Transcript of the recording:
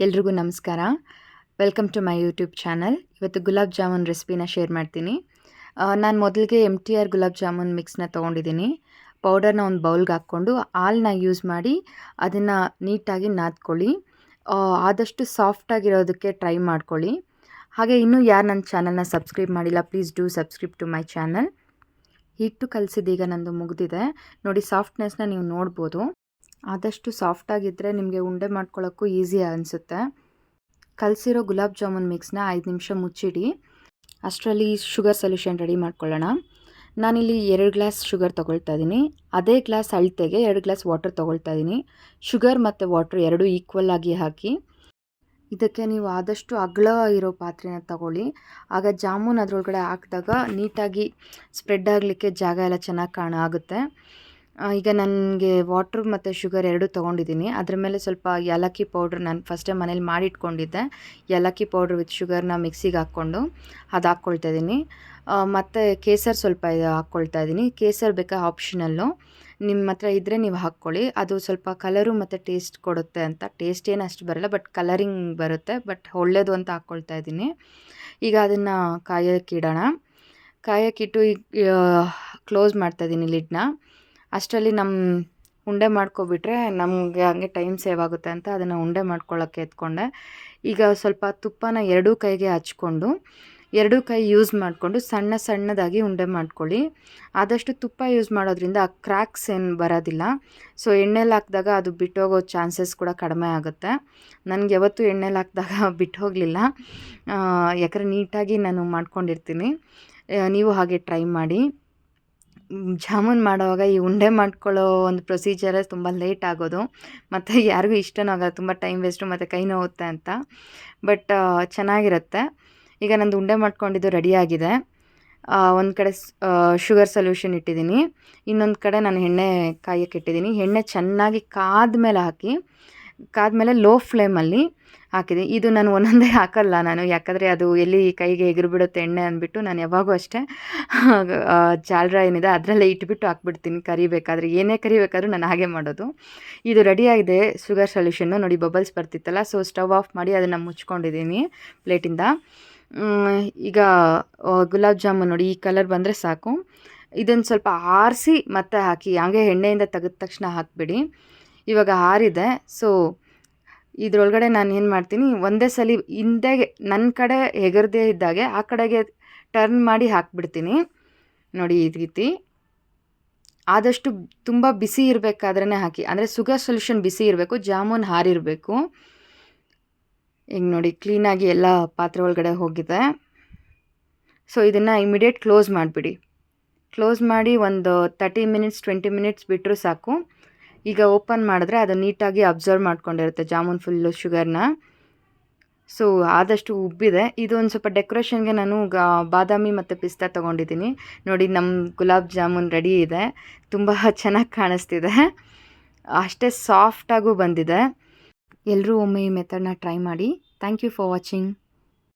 ಎಲ್ರಿಗೂ ನಮಸ್ಕಾರ. Welcome to my YouTube channel ಇವತ್ತು ಗುಲಾಬ್ ಜಾಮೂನ್ ರೆಸಿಪಿನ ಶೇರ್ ಮಾಡ್ತೀನಿ. ನಾನು ಮೊದಲಿಗೆ M T R gulab jamun ಮಿಕ್ಸ್ನ ತೊಗೊಂಡಿದ್ದೀನಿ. ಪೌಡರ್ನ ಒಂದು ಬೌಲ್ಗೆ ಹಾಕ್ಕೊಂಡು ಹಾಲನ್ನ ಯೂಸ್ ಮಾಡಿ ಅದನ್ನು ನೀಟಾಗಿ ನಾದ್ಕೊಳ್ಳಿ. ಆದಷ್ಟು ಸಾಫ್ಟಾಗಿರೋದಕ್ಕೆ ಟ್ರೈ ಮಾಡ್ಕೊಳ್ಳಿ. ಹಾಗೆ ಇನ್ನೂ ಯಾರು ನನ್ನ ಚಾನಲ್ನ ಸಬ್ಸ್ಕ್ರೈಬ್ ಮಾಡಿಲ್ಲ please do subscribe to my channel ಹಿಟ್ಟು ಕಲಸಿದೀಗ ನಂದು ಮುಗಿದಿದೆ. ನೋಡಿ ಸಾಫ್ಟ್ನೆಸ್ನ ನೀವು ನೋಡ್ಬೋದು. ಆದಷ್ಟು ಸಾಫ್ಟಾಗಿದ್ದರೆ ನಿಮಗೆ ಉಂಡೆ ಮಾಡ್ಕೊಳ್ಳೋಕ್ಕೂ ಈಸಿ ಅನಿಸುತ್ತೆ. ಕಲಸಿರೋ ಗುಲಾಬ್ ಜಾಮೂನ್ ಮಿಕ್ಸ್ನ ಐದು ನಿಮಿಷ ಮುಚ್ಚಿಡಿ. ಅಷ್ಟರಲ್ಲಿ ಶುಗರ್ ಸೊಲ್ಯೂಷನ್ ರೆಡಿ ಮಾಡ್ಕೊಳ್ಳೋಣ. ನಾನಿಲ್ಲಿ ಎರಡು ಗ್ಲಾಸ್ ಶುಗರ್ ತೊಗೊಳ್ತಾ ಇದ್ದೀನಿ ಅದೇ ಗ್ಲಾಸ್ ಅಳತೆಗೆ ಎರಡು ಗ್ಲಾಸ್ ವಾಟರ್ ತೊಗೊಳ್ತಾ ಇದ್ದೀನಿ ಶುಗರ್ ಮತ್ತು ವಾಟರ್ ಎರಡೂ ಈಕ್ವಲ್ ಆಗಿ ಹಾಕಿ. ಇದಕ್ಕೆ ನೀವು ಆದಷ್ಟು ಅಗಲ ಇರೋ ಪಾತ್ರೆನ ತಗೊಳ್ಳಿ. ಆಗ ಜಾಮೂನ್ ಅದರೊಳಗಡೆ ಹಾಕಿದಾಗ ನೀಟಾಗಿ ಸ್ಪ್ರೆಡ್ ಆಗಲಿಕ್ಕೆ ಜಾಗ ಎಲ್ಲ ಚೆನ್ನಾಗಿ ಕಾಣ ಆಗುತ್ತೆ ಈಗ ನನಗೆ ವಾಟ್ರ್ ಮತ್ತು ಶುಗರ್ ಎರಡೂ ತೊಗೊಂಡಿದ್ದೀನಿ. ಅದ್ರ ಮೇಲೆ ಸ್ವಲ್ಪ ಏಲಕ್ಕಿ ಪೌಡ್ರ್ ನಾನು ಫಸ್ಟೇ ಮನೇಲಿ ಮಾಡಿಟ್ಕೊಂಡಿದ್ದೆ. ಏಲಕ್ಕಿ ಪೌಡ್ರ್ ವಿತ್ ಶುಗರ್ನ ಮಿಕ್ಸಿಗೆ ಹಾಕ್ಕೊಂಡು ಅದು ಹಾಕ್ಕೊಳ್ತಾ ಇದ್ದೀನಿ. ಮತ್ತು ಕೇಸರ್ ಸ್ವಲ್ಪ ಹಾಕ್ಕೊಳ್ತಾ ಇದ್ದೀನಿ. ಕೇಸರ್ ಬೇಕಾ ಆಪ್ಷನಲ್ಲು ನಿಮ್ಮ ಹತ್ರ ಇದ್ದರೆ ನೀವು ಹಾಕ್ಕೊಳ್ಳಿ. ಅದು ಸ್ವಲ್ಪ ಕಲರು ಮತ್ತು ಟೇಸ್ಟ್ ಕೊಡುತ್ತೆ ಅಂತ. ಟೇಸ್ಟ್ ಏನು ಅಷ್ಟು ಬರಲ್ಲ ಬಟ್ ಕಲರಿಂಗ್ ಬರುತ್ತೆ. ಬಟ್ ಒಳ್ಳೆಯದು ಅಂತ ಹಾಕ್ಕೊಳ್ತಾ ಇದ್ದೀನಿ. ಈಗ ಅದನ್ನು ಕಾಯೋಕ್ಕಿಡೋಣ ಕಾಯಕ್ಕಿಟ್ಟು ಈಗ ಕ್ಲೋಸ್ ಮಾಡ್ತಾಯಿದ್ದೀನಿ ಲಿಡ್ನ ಅಷ್ಟರಲ್ಲಿ ನಮ್ಮ ಉಂಡೆ ಮಾಡ್ಕೊಬಿಟ್ರೆ ನಮಗೆ ಹಂಗೆ ಟೈಮ್ ಸೇವ್ ಆಗುತ್ತೆ ಅಂತ ಅದನ್ನು ಉಂಡೆ ಮಾಡ್ಕೊಳ್ಳೋಕ್ಕೆ ಎತ್ಕೊಂಡೆ. ಈಗ ಸ್ವಲ್ಪ ತುಪ್ಪನ ಎರಡೂ ಕೈಗೆ ಹಚ್ಕೊಂಡು, ಎರಡೂ ಕೈ ಯೂಸ್ ಮಾಡಿಕೊಂಡು ಸಣ್ಣ ಸಣ್ಣದಾಗಿ ಉಂಡೆ ಮಾಡ್ಕೊಳ್ಳಿ. ಆದಷ್ಟು ತುಪ್ಪ ಯೂಸ್ ಮಾಡೋದ್ರಿಂದ ಆ ಕ್ರ್ಯಾಕ್ಸ್ ಏನು ಬರೋದಿಲ್ಲ. ಸೊ ಎಣ್ಣೆಲಿ ಹಾಕಿದಾಗ ಅದು ಬಿಟ್ಟೋಗೋ ಚಾನ್ಸಸ್ ಕೂಡ ಕಡಿಮೆ ಆಗುತ್ತೆ. ನನಗೆ ಯಾವತ್ತೂ ಎಣ್ಣೆಲಿ ಹಾಕಿದಾಗ ಬಿಟ್ಟೋಗಲಿಲ್ಲ. ಯಾಕಂದರೆ ನೀಟಾಗಿ ನಾನು ಮಾಡ್ಕೊಂಡಿರ್ತೀನಿ. ನೀವು ಹಾಗೆ ಟ್ರೈ ಮಾಡಿ. ಜಾಮೂನ್ ಮಾಡುವಾಗ ಈ ಉಂಡೆ ಮಾಡ್ಕೊಳ್ಳೋ ಒಂದು ಪ್ರೊಸೀಜರೇ ತುಂಬ ಲೇಟ್ ಆಗೋದು. ಮತ್ತು ಯಾರಿಗೂ ಇಷ್ಟನೂ ಆಗೋದು ತುಂಬ ಟೈಮ್ ವೇಸ್ಟು ಮತ್ತು ಕೈ ನೋವುತ್ತೆ ಅಂತ. ಬಟ್ ಚೆನ್ನಾಗಿರುತ್ತೆ. ಈಗ ನಂದು ಉಂಡೆ ಮಾಡ್ಕೊಂಡಿದ್ದು ರೆಡಿಯಾಗಿದೆ ಒಂದು ಕಡೆ ಶುಗರ್ ಸೊಲ್ಯೂಷನ್ ಇಟ್ಟಿದ್ದೀನಿ. ಇನ್ನೊಂದು ಕಡೆ ನಾನು ಎಣ್ಣೆ ಕಾಯಕ್ಕೆ ಇಟ್ಟಿದ್ದೀನಿ. ಎಣ್ಣೆ ಚೆನ್ನಾಗಿ ಕಾದ ಮೇಲೆ ಹಾಕಿ ಕಾದ ಮೇಲೆ ಲೋ ಫ್ಲೇಮಲ್ಲಿ ಹಾಕಿದೆ. ಇದು ನಾನು ಒಂದೊಂದೇ ಹಾಕಲ್ಲ ನಾನು. ಯಾಕಂದರೆ ಅದು ಎಲ್ಲಿ ಕೈಗೆ ಎಗರು ಬಿಡುತ್ತೆ ಎಣ್ಣೆ ಅಂದ್ಬಿಟ್ಟು ನಾನು ಯಾವಾಗೂ ಅಷ್ಟೇ ಜಾಲ್ರ ಏನಿದೆ ಅದರಲ್ಲೇ ಇಟ್ಬಿಟ್ಟು ಹಾಕ್ಬಿಡ್ತೀನಿ. ಕರಿಬೇಕಾದ್ರೆ, ಏನೇ ಕರಿಬೇಕಾದ್ರೂ ನಾನು ಹಾಗೆ ಮಾಡೋದು. ಇದು ರೆಡಿಯಾಗಿದೆ ಶುಗರ್ ಸೊಲ್ಯೂಷನ್ನು ನೋಡಿ ಬಬಲ್ಸ್ ಬರ್ತಿತ್ತಲ್ಲ ಸೊ ಸ್ಟವ್ ಆಫ್ ಮಾಡಿ ಅದನ್ನು ಮುಚ್ಕೊಂಡಿದ್ದೀನಿ ಪ್ಲೇಟಿಂದ. ಈಗ ಗುಲಾಬ್ ಜಾಮೂನ್ ನೋಡಿ, ಈ ಕಲರ್ ಬಂದರೆ ಸಾಕು. ಇದನ್ನು ಸ್ವಲ್ಪ ಆರಿಸಿ ಮತ್ತೆ ಹಾಕಿ, ಹಾಗೆ ಎಣ್ಣೆಯಿಂದ ತೆಗೆದ ತಕ್ಷಣ ಹಾಕಿಬಿಡಿ. ಇವಾಗ ಆರಿದೆ ಸೊ ಇದರೊಳಗಡೆ ನಾನು ಏನು ಮಾಡ್ತೀನಿ, ಒಂದೇ ಸಲ ಹಿಂದೆ ನನ್ನ ಕಡೆ ಹೆಗರದೇ ಇದ್ದಾಗೆ ಆ ಕಡೆಗೆ ಟರ್ನ್ ಮಾಡಿ ಹಾಕ್ಬಿಡ್ತೀನಿ. ನೋಡಿ ಈ ರೀತಿ. ಆದಷ್ಟು ತುಂಬ ಬಿಸಿ ಇರಬೇಕಾದ್ರೇ ಹಾಕಿ, ಅಂದರೆ ಸುಗರ್ ಸೊಲ್ಯೂಷನ್ ಬಿಸಿ ಇರಬೇಕು, ಜಾಮೂನ್ ಹಾರಿರಬೇಕು. ಈಗ ನೋಡಿ ಕ್ಲೀನಾಗಿ ಎಲ್ಲ ಪಾತ್ರೆ ಒಳಗಡೆ ಹೋಗಿದೆ. ಸೊ ಇದನ್ನು ಇಮಿಡಿಯೇಟ್ ಕ್ಲೋಸ್ ಮಾಡಿಬಿಡಿ. ಕ್ಲೋಸ್ ಮಾಡಿ ಒಂದು ತರ್ಟಿ ಮಿನಿಟ್ಸ್ ಟ್ವೆಂಟಿ ಮಿನಿಟ್ಸ್ ಬಿಟ್ಟರೂ ಸಾಕು. ಈಗ ಓಪನ್ ಮಾಡಿದ್ರೆ ಅದು ನೀಟಾಗಿ ಅಬ್ಸರ್ವ್ ಮಾಡ್ಕೊಂಡಿರುತ್ತೆ ಜಾಮೂನ್ ಫುಲ್ಲು ಶುಗರ್ನ ಸೊ ಆದಷ್ಟು ಉಬ್ಬಿದೆ. ಇದು ಒಂದು ಸ್ವಲ್ಪ ಡೆಕೋರೇಷನ್ಗೆ ನಾನು ಬಾದಾಮಿ ಮತ್ತು ಪಿಸ್ತಾ ತೊಗೊಂಡಿದ್ದೀನಿ ನೋಡಿ ನಮ್ಮ ಗುಲಾಬ್ ಜಾಮೂನ್ ರೆಡಿ ಇದೆ. ತುಂಬ ಚೆನ್ನಾಗಿ ಕಾಣಿಸ್ತಿದೆ. ಅಷ್ಟೇ ಸಾಫ್ಟಾಗೂ ಬಂದಿದೆ. ಎಲ್ಲರೂ ಒಮ್ಮೆ ಈ ಮೆಥಡ್ನ ಟ್ರೈ ಮಾಡಿ. Thank you for watching